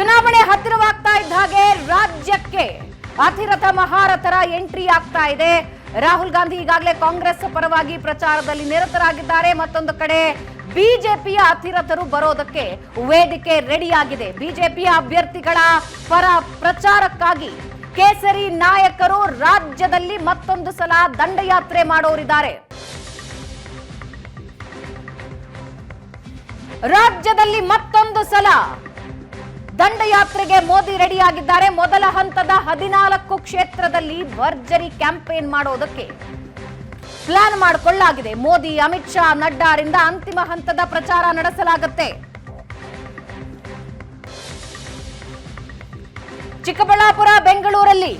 ಚುನಾವಣೆ ಹತ್ತಿರವಾಗ್ತಾ ಇದ್ದ ಹಾಗೆ ರಾಜ್ಯಕ್ಕೆ ಅತಿರಥ ಮಹಾರಥರ ಎಂಟ್ರಿ ಆಗ್ತಾ ಇದೆ. ರಾಹುಲ್ ಗಾಂಧಿ ಈಗಾಗಲೇ ಕಾಂಗ್ರೆಸ್ ಪರವಾಗಿ ಪ್ರಚಾರದಲ್ಲಿ ನಿರತರಾಗಿದ್ದಾರೆ. ಮತ್ತೊಂದು ಕಡೆ ಬಿಜೆಪಿಯ ಅತಿರಥರು ಬರೋದಕ್ಕೆ ವೇದಿಕೆ ರೆಡಿಯಾಗಿದೆ. ಬಿಜೆಪಿಯ ಅಭ್ಯರ್ಥಿಗಳ ಪರ ಪ್ರಚಾರಕ್ಕಾಗಿ ಕೇಸರಿ ನಾಯಕರು ರಾಜ್ಯದಲ್ಲಿ ಮತ್ತೊಂದು ಸಲ ದಂಡಯಾತ್ರೆ ಮಾಡೋರಿದ್ದಾರೆ. ರಾಜ್ಯದಲ್ಲಿ ಮತ್ತೊಂದು ಸಲ ದಂಡಯಾತ್ರೆಗೆ ಮೋದಿ ರೆಡಿಯಾಗಿದ್ದಾರೆ. ಮೊದಲ ಹಂತದ ಹದಿನಾಲ್ಕು ಕ್ಷೇತ್ರದಲ್ಲಿ ಭರ್ಜರಿ ಕ್ಯಾಂಪೇನ್ ಮಾಡೋದಕ್ಕೆ ಪ್ಲಾನ್ ಮಾಡಿಕೊಳ್ಳಲಾಗಿದೆ. ಮೋದಿ, ಅಮಿತ್ ಶಾ, ನಡ್ಡಾರಿಂದ ಅಂತಿಮ ಹಂತದ ಪ್ರಚಾರ ನಡೆಸಲಾಗುತ್ತೆ. ಚಿಕ್ಕಬಳ್ಳಾಪುರ, ಬೆಂಗಳೂರಲ್ಲಿ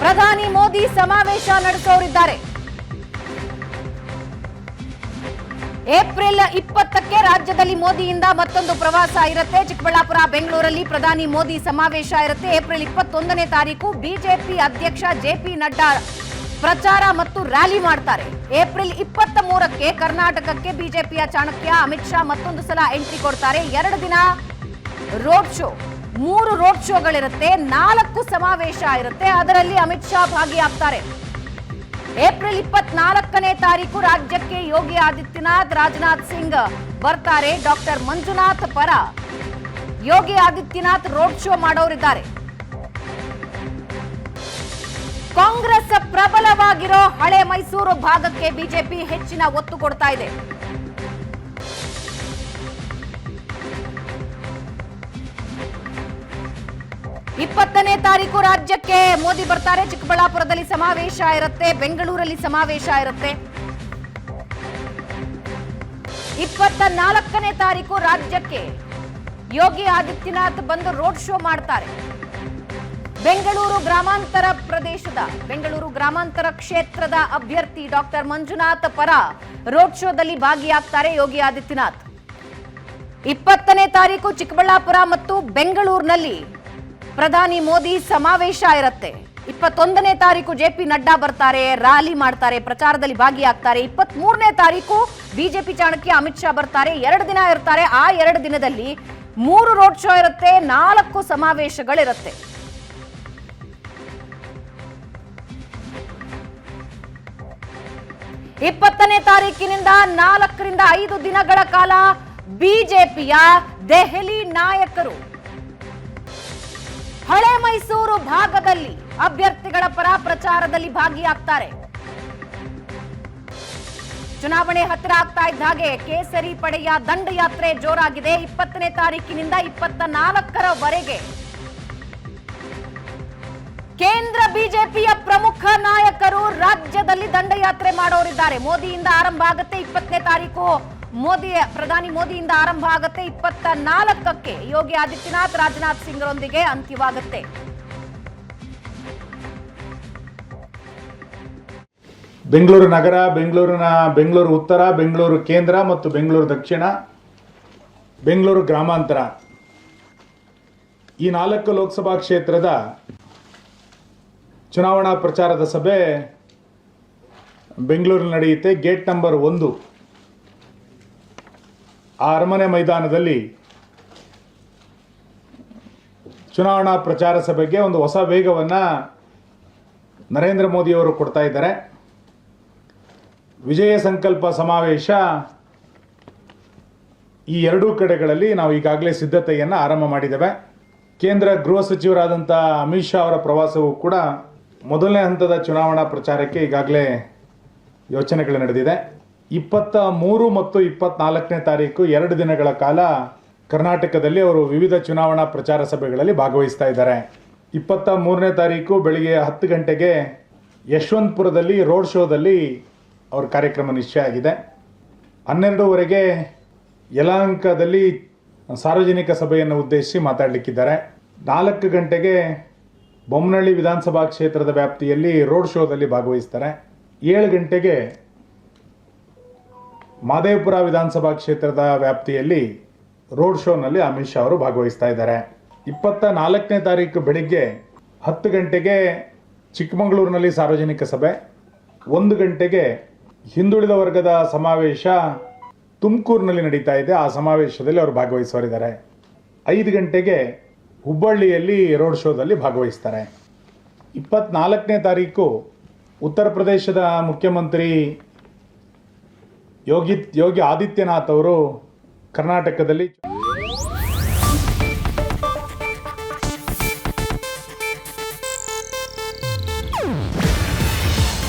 ಪ್ರಧಾನಿ ಮೋದಿ ಸಮಾವೇಶ ನಡೆಸೋರಿದ್ದಾರೆ. ಏಪ್ರಿಲ್ ಇಪ್ಪತ್ತಕ್ಕೆ ರಾಜ್ಯದಲ್ಲಿ ಮೋದಿಯಿಂದ ಮತ್ತೊಂದು ಪ್ರವಾಸ ಇರುತ್ತೆ. ಚಿಕ್ಕಬಳ್ಳಾಪುರ, ಬೆಂಗಳೂರಲ್ಲಿ ಪ್ರಧಾನಿ ಮೋದಿ ಸಮಾವೇಶ ಇರುತ್ತೆ. ಏಪ್ರಿಲ್ ಇಪ್ಪತ್ತೊಂದನೇ ತಾರೀಕು ಬಿಜೆಪಿ ಅಧ್ಯಕ್ಷ ಜೆ ಪಿ ನಡ್ಡಾ ಪ್ರಚಾರ ಮತ್ತು ರ್ಯಾಲಿ ಮಾಡ್ತಾರೆ. ಏಪ್ರಿಲ್ ಇಪ್ಪತ್ತ ಮೂರಕ್ಕೆ ಕರ್ನಾಟಕಕ್ಕೆ ಬಿಜೆಪಿಯ ಚಾಣಕ್ಯ ಅಮಿತ್ ಶಾ ಮತ್ತೊಂದು ಸಲ ಎಂಟ್ರಿ ಕೊಡ್ತಾರೆ. ಎರಡು ದಿನ ರೋಡ್ ಶೋ, ಮೂರು ರೋಡ್ ಶೋಗಳಿರುತ್ತೆ. ನಾಲ್ಕು ಸಮಾವೇಶ ಇರುತ್ತೆ. ಅದರಲ್ಲಿ ಅಮಿತ್ ಶಾ ಭಾಗಿಯಾಗ್ತಾರೆ. ಏಪ್ರಿಲ್ ಇಪ್ಪತ್ನಾಲ್ಕನೇ ತಾರೀಕು ರಾಜ್ಯಕ್ಕೆ ಯೋಗಿ ಆದಿತ್ಯನಾಥ್, ರಾಜನಾಥ್ ಸಿಂಗ್ ಬರ್ತಾರೆ ಡಾಕ್ಟರ್ ಮಂಜುನಾಥ್ ಪರ. ಯೋಗಿ ಆದಿತ್ಯನಾಥ್ ರೋಡ್ ಶೋ ಮಾಡೋರಿದ್ದಾರೆ. ಕಾಂಗ್ರೆಸ್ ಪ್ರಬಲವಾಗಿರೋ ಹಳೆ ಮೈಸೂರು ಭಾಗಕ್ಕೆ ಬಿಜೆಪಿ ಹೆಚ್ಚಿನ ಒತ್ತು ಕೊಡ್ತಾ ಇದೆ. ಇಪ್ಪತ್ತನೇ ತಾರೀಕು ರಾಜ್ಯಕ್ಕೆ ಮೋದಿ ಬರ್ತಾರೆ. ಚಿಕ್ಕಬಳ್ಳಾಪುರದಲ್ಲಿ ಸಮಾವೇಶ ಇರುತ್ತೆ. ಬೆಂಗಳೂರಲ್ಲಿ ಸಮಾವೇಶ ಇರುತ್ತೆ. ಇಪ್ಪತ್ತ ನಾಲ್ಕನೇ ತಾರೀಕು ರಾಜ್ಯಕ್ಕೆ ಯೋಗಿ ಆದಿತ್ಯನಾಥ್ ಬಂದು ರೋಡ್ ಶೋ ಮಾಡ್ತಾರೆ. ಬೆಂಗಳೂರು ಗ್ರಾಮಾಂತರ ಪ್ರದೇಶದ, ಬೆಂಗಳೂರು ಗ್ರಾಮಾಂತರ ಕ್ಷೇತ್ರದ ಅಭ್ಯರ್ಥಿ ಡಾಕ್ಟರ್ ಮಂಜುನಾಥ್ ಪರ ರೋಡ್ ಶೋದಲ್ಲಿ ಭಾಗಿಯಾಗ್ತಾರೆ ಯೋಗಿ ಆದಿತ್ಯನಾಥ್. ಇಪ್ಪತ್ತನೇ ತಾರೀಕು ಚಿಕ್ಕಬಳ್ಳಾಪುರ ಮತ್ತು ಬೆಂಗಳೂರಿನಲ್ಲಿ ಪ್ರಧಾನಿ ಮೋದಿ ಸಮಾವೇಶ ಇರುತ್ತೆ. ಇಪ್ಪತ್ತೊಂದನೇ ತಾರೀಕು ಜೆ ಪಿ ನಡ್ಡಾ ಬರ್ತಾರೆ, ರ್ಯಾಲಿ ಮಾಡ್ತಾರೆ, ಪ್ರಚಾರದಲ್ಲಿ ಭಾಗಿಯಾಗ್ತಾರೆ. ಇಪ್ಪತ್ತ್ ಮೂರನೇ ತಾರೀಕು ಬಿಜೆಪಿ ಚಾಣಕ್ಯ ಅಮಿತ್ ಶಾ ಬರ್ತಾರೆ, ಎರಡು ದಿನ ಇರ್ತಾರೆ. ಆ ಎರಡು ದಿನದಲ್ಲಿ ಮೂರು ರೋಡ್ ಶೋ ಇರುತ್ತೆ, ನಾಲ್ಕು ಸಮಾವೇಶಗಳಿರುತ್ತೆ. ಇಪ್ಪತ್ತನೇ ತಾರೀಕಿನಿಂದ ನಾಲ್ಕರಿಂದ ಐದು ದಿನಗಳ ಕಾಲ ಬಿಜೆಪಿಯ ದೆಹಲಿ ನಾಯಕರು. ಹಳೆ ಮೈಸೂರು ಭಾಗದಲ್ಲಿ ಅಭ್ಯರ್ಥಿಗಳ ಪರ ಪ್ರಚಾರದಲ್ಲಿ ಭಾಗಿಯಾಗ್ತಾರೆ. ಚುನಾವಣೆ ಹತ್ತಿರ ಆಗ್ತಾ ಇದ್ದ ಹಾಗೆ ಕೇಸರಿ ಪಡೆಯ ದಂಡಯಾತ್ರೆ ಜೋರಾಗಿದೆ. ಇಪ್ಪತ್ತನೇ ತಾರೀಕಿನಿಂದ ಇಪ್ಪತ್ತ ನಾಲ್ಕರವರೆಗೆ ಕೇಂದ್ರ ಬಿಜೆಪಿಯ ಪ್ರಮುಖ ನಾಯಕರು ರಾಜ್ಯದಲ್ಲಿ ದಂಡಯಾತ್ರೆ ಮಾಡೋರಿದ್ದಾರೆ. ಮೋದಿಯಿಂದ ಆರಂಭ ಆಗುತ್ತೆ ಇಪ್ಪತ್ತನೇ ತಾರೀಕು. ಮೋದಿ ಪ್ರಧಾನಿ ಮೋದಿಯಿಂದ ಆರಂಭ ಆಗುತ್ತೆ. ಇಪ್ಪತ್ತ ನಾಲ್ಕಕ್ಕೆ ಯೋಗಿ ಆದಿತ್ಯನಾಥ್, ರಾಜನಾಥ್ ಸಿಂಗ್ರೊಂದಿಗೆ ಅಂತ್ಯವಾಗುತ್ತೆ. ಬೆಂಗಳೂರು ನಗರ, ಬೆಂಗಳೂರಿನ ಬೆಂಗಳೂರು ಉತ್ತರ, ಬೆಂಗಳೂರು ಕೇಂದ್ರ ಮತ್ತು ಬೆಂಗಳೂರು ದಕ್ಷಿಣ, ಬೆಂಗಳೂರು ಗ್ರಾಮಾಂತರ. ಈ ನಾಲ್ಕು ಲೋಕಸಭಾ ಕ್ಷೇತ್ರದ ಚುನಾವಣಾ ಪ್ರಚಾರದ ಸಭೆ ಬೆಂಗಳೂರಿನಲ್ಲಿ ನಡೆಯುತ್ತೆ. ಗೇಟ್ ನಂಬರ್ ಒಂದು. ಆ ಅರಮನೆ ಮೈದಾನದಲ್ಲಿ ಚುನಾವಣಾ ಪ್ರಚಾರ ಸಭೆಗೆ ಒಂದು ಹೊಸ ವೇಗವನ್ನು ನರೇಂದ್ರ ಮೋದಿಯವರು ಕೊಡ್ತಾ ಇದ್ದಾರೆ. ವಿಜಯ ಸಂಕಲ್ಪ ಸಮಾವೇಶ ಈ ಎರಡೂ ಕಡೆಗಳಲ್ಲಿ ನಾವು ಈಗಾಗಲೇ ಸಿದ್ಧತೆಯನ್ನು ಆರಂಭ ಮಾಡಿದ್ದೇವೆ. ಕೇಂದ್ರ ಗೃಹ ಸಚಿವರಾದಂಥ ಅಮಿತ್ ಶಾ ಅವರ ಪ್ರವಾಸವೂ ಕೂಡ ಮೊದಲನೇ ಹಂತದ ಚುನಾವಣಾ ಪ್ರಚಾರಕ್ಕೆ ಈಗಾಗಲೇ ಯೋಚನೆಗಳು ನಡೆದಿದೆ. ಇಪ್ಪತ್ತ ಮೂರು ಮತ್ತು ಇಪ್ಪತ್ನಾಲ್ಕನೇ ತಾರೀಕು ಎರಡು ದಿನಗಳ ಕಾಲ ಕರ್ನಾಟಕದಲ್ಲಿ ಅವರು ವಿವಿಧ ಚುನಾವಣಾ ಪ್ರಚಾರ ಸಭೆಗಳಲ್ಲಿ ಭಾಗವಹಿಸ್ತಾ ಇದ್ದಾರೆ. ಇಪ್ಪತ್ತ ಮೂರನೇ ತಾರೀಕು ಬೆಳಿಗ್ಗೆ ಹತ್ತು ಗಂಟೆಗೆ ಯಶವಂತಪುರದಲ್ಲಿ ರೋಡ್ ಶೋದಲ್ಲಿ ಅವ್ರ ಕಾರ್ಯಕ್ರಮ ನಿಶ್ಚಯ ಆಗಿದೆ. ಹನ್ನೆರಡೂವರೆಗೆ ಯಲಹಂಕದಲ್ಲಿ ಸಾರ್ವಜನಿಕ ಸಭೆಯನ್ನು ಉದ್ದೇಶಿಸಿ ಮಾತಾಡಲಿಕ್ಕಿದ್ದಾರೆ. ನಾಲ್ಕು ಗಂಟೆಗೆ ಬೊಮ್ಮನಹಳ್ಳಿ ವಿಧಾನಸಭಾ ಕ್ಷೇತ್ರದ ವ್ಯಾಪ್ತಿಯಲ್ಲಿ ರೋಡ್ ಶೋದಲ್ಲಿ ಭಾಗವಹಿಸ್ತಾರೆ. ಏಳು ಗಂಟೆಗೆ ಮಾದೇವಪುರ ವಿಧಾನಸಭಾ ಕ್ಷೇತ್ರದ ವ್ಯಾಪ್ತಿಯಲ್ಲಿ ರೋಡ್ ಶೋನಲ್ಲಿ ಅಮಿತ್ ಶಾ ಅವರು ಭಾಗವಹಿಸ್ತಾ ಇದ್ದಾರೆ. ಇಪ್ಪತ್ತ ನಾಲ್ಕನೇ ತಾರೀಕು ಬೆಳಿಗ್ಗೆ ಹತ್ತು ಗಂಟೆಗೆ ಚಿಕ್ಕಮಗಳೂರಿನಲ್ಲಿ ಸಾರ್ವಜನಿಕ ಸಭೆ, ಒಂದು ಗಂಟೆಗೆ ಹಿಂದುಳಿದ ವರ್ಗದ ಸಮಾವೇಶ ತುಮಕೂರಿನಲ್ಲಿ ನಡೀತಾ ಇದೆ. ಆ ಸಮಾವೇಶದಲ್ಲಿ ಅವರು ಭಾಗವಹಿಸುವರಿದ್ದಾರೆ ಐದು ಗಂಟೆಗೆ ಹುಬ್ಬಳ್ಳಿಯಲ್ಲಿ ರೋಡ್ ಶೋದಲ್ಲಿ ಭಾಗವಹಿಸ್ತಾರೆ. ಇಪ್ಪತ್ನಾಲ್ಕನೇ ತಾರೀಕು ಉತ್ತರ ಪ್ರದೇಶದ ಮುಖ್ಯಮಂತ್ರಿ ಯೋಗಿ ಯೋಗಿ ಆದಿತ್ಯನಾಥ್ ಅವರು ಕರ್ನಾಟಕದಲ್ಲಿ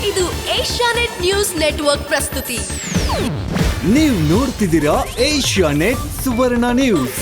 ಇದು ಏಷ್ಯಾನೆಟ್ ನ್ಯೂಸ್ ನೆಟ್ವರ್ಕ್ ಪ್ರಸ್ತುತಿ. ನೀವು ನೋಡ್ತಿದ್ದೀರಾ ಏಷ್ಯಾ ನೆಟ್ ಸುವರ್ಣ ನ್ಯೂಸ್.